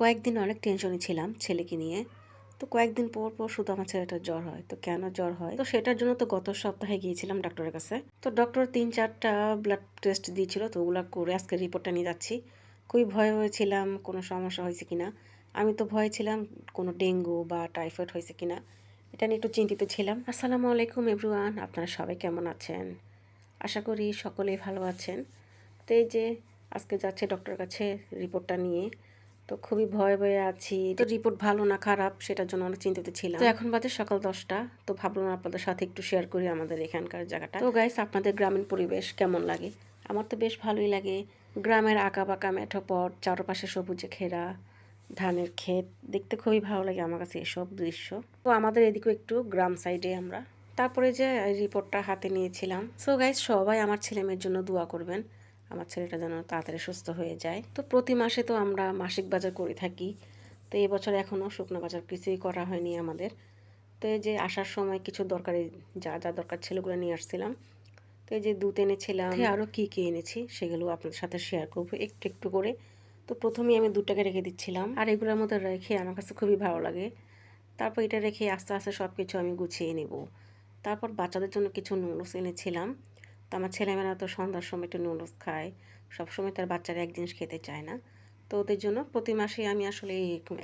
কয়েকদিন অনেক টেনশনে ছিলাম ছেলেকে নিয়ে। তো কয়েকদিন পর পর শুধু আমার ছেলেটার জ্বর হয়। তো কেন জ্বর হয়? তো সেটার জন্য তো গত সপ্তাহে গিয়েছিলাম ডক্টরের কাছে। তো ডক্টর তিন, চারটা ব্লাড টেস্ট দিয়েছিল। তো ওগুলো করে আজকে রিপোর্টটা নিয়ে যাচ্ছি। খুবই ভয় হয়েছিলাম কোনো সমস্যা হয়েছে কিনা। আমি তো ভয় ছিলাম, কোনো ডেঙ্গু বা টাইফয়েড হয়েছে কিনা। এটা নিয়ে একটু চিন্তিত ছিলাম। আসসালামু আলাইকুম এভরিওয়ান আপনারা সবাই কেমন আছেন? আশা করি সকলেই ভালো আছেন। তো এই যে আজকে যাচ্ছে ডক্টরের কাছে রিপোর্টটা নিয়ে তো খুবই ভয়ে ভয়ে আছি। তো রিপোর্ট ভালো না খারাপ সেটার জন্য অনেক চিন্তিত ছিলাম। তো এখন বাজে সকাল দশটা তো ভাবলাম আপনাদের সাথে একটু শেয়ার করি আমাদের এখানকার জায়গাটা। তো গাইস আপনাদের গ্রামীণ পরিবেশ কেমন লাগে? আমার তো বেশ ভালোই লাগে। গ্রামের আঁকা বাঁকা মেঠো পট চারপাশে সবুজে ঘেরা ধানের ক্ষেত দেখতে খুবই ভালো লাগে আমার কাছে এসব দৃশ্য। তো আমাদের এদিকেও একটু গ্রাম সাইডে আমরা। তারপরে যে রিপোর্টটা হাতে নিয়েছিলাম। সো গাইজ সবাই আমার ছেলে মেয়ের জন্য দোয়া করবেন। আমার ছেলেটা যেন তাড়াতাড়ি সুস্থ হয়ে যায়। তো প্রতি মাসে তো আমরা মাসিক বাজার করে থাকি। তো এই বছর এখনও শুকনো বাজার কিছুই করা হয়নি আমাদের। তো এই যে আসার সময় কিছু দরকারি যা যা দরকার ছিল ওগুলো নিয়ে আসছিলাম। তো এই যে দুধ এনেছিলাম। আরও কী কী এনেছি সেগুলো আপনাদের সাথে শেয়ার করব একটু একটু করে। তো প্রথমেই আমি দুটাকে রেখে দিচ্ছিলাম। আর এগুলোর মধ্যে রেখে আমার কাছে খুবই ভালো লাগে। তারপর এটা রেখে আস্তে আস্তে সব কিছু আমি গুছিয়ে নেব। তারপর বাচ্চাদের জন্য কিছু নুডলস এনেছিলাম। তো আমার ছেলেমেয়েরা তো সন্ধ্যার সময় একটু নুডলস খায়। সবসময় তার বাচ্চারা এক জিনিস খেতে চায় না। তো ওদের জন্য প্রতি মাসে আমি আসলে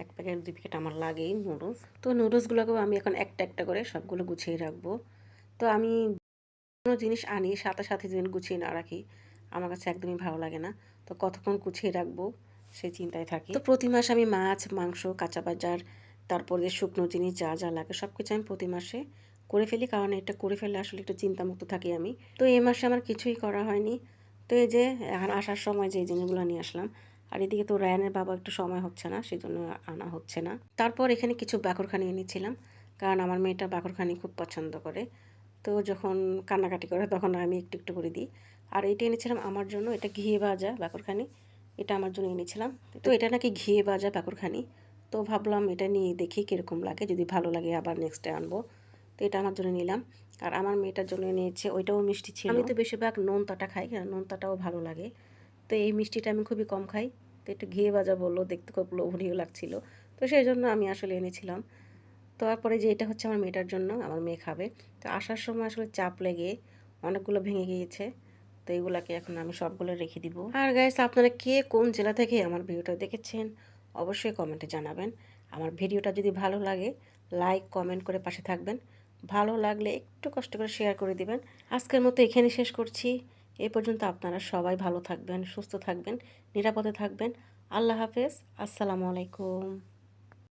এক প্যাকেট দুই প্যাকেট আমার লাগেই নুডলস তো নুডলসগুলোকেও আমি এখন একটা একটা করে সবগুলো গুছিয়ে রাখব। তো আমি কোনো জিনিস আনি, সাথে সাথে যেন গুছিয়ে না রাখি, আমার কাছে একদমই ভালো লাগে না। তো কতক্ষণ গুছিয়ে রাখব সেই চিন্তায় থাকি। তো প্রতি মাসে আমি মাছ, মাংস, কাঁচা বাজার, তারপরে শুকনো জিনিস যা যা লাগে সব কিছু আমি প্রতি মাসে করে ফেলি, কারণ এটা করে ফেললে আসলে একটু চিন্তামুক্ত থাকি আমি। তো এই মাসে আমার কিছুই করা হয়নি। তো এই যে আসার সময় যে জিনিসগুলো নিয়ে আসলাম, আর এদিকে তো রায়ানের বাবা একটু সময় হচ্ছে না সেই জন্য আনা হচ্ছে না। তারপর এখানে কিছু বাকরখানি এনেছিলাম, কারণ আমার মেয়েটা বাকরখানি খুব পছন্দ করে। তো যখন কান্নাকাটি করে, তখন আমি একটু একটু করে দিই। আর এটা এনেছিলাম আমার জন্য, এটা ঘিয়ে ভাজা বাকরখানি, এটা আমার জন্য এনেছিলাম। তো এটা নাকি ঘিয়ে ভাজা বাকরখানি। তো ভাবলাম এটা নিয়ে দেখি কীরকম লাগে, যদি ভালো লাগে আবার নেক্সটে আনব। তো এটা আমার জন্য নিলাম। আর আমার মেয়েটার জন্য নিয়েছে, ওইটাও মিষ্টি ছিল। আমি তো বেশিরভাগ নোনতাটা খাই কারণ নোনতাটাও ভালো লাগে। তো এই মিষ্টিটা আমি খুবই কম খাই। তো একটু ঘিয়ে ভাজা বলল, দেখতে খুব লোভনীয় লাগছিল। তো সেই জন্য আমি আসলে এনেছিলাম। তো তারপরে যে এটা হচ্ছে আমার মেয়েটার জন্য, আমার মেয়ে খাবে। তো আসার সময় আসলে চাপ লেগে অনেকগুলো ভেঙে গিয়েছে। তো এইগুলাকে এখন আমি সবগুলো রেখে দিব। আর গাইস আপনারা কে কোন জেলা থেকে আমার ভিডিওটা দেখেছেন, অবশ্যই কমেন্টে জানাবেন। আমার ভিডিওটা যদি ভালো লাগে লাইক কমেন্ট করে পাশে থাকবেন। ভালো লাগলে একটু কষ্ট করে শেয়ার করে দিবেন। আজকের মতো এখানে শেষ করছি। এ পর্যন্ত আপনারা সবাই ভালো থাকবেন, সুস্থ থাকবেন, নিরাপদে থাকবেন। আল্লাহ হাফেজ, আসসালামু আলাইকুম।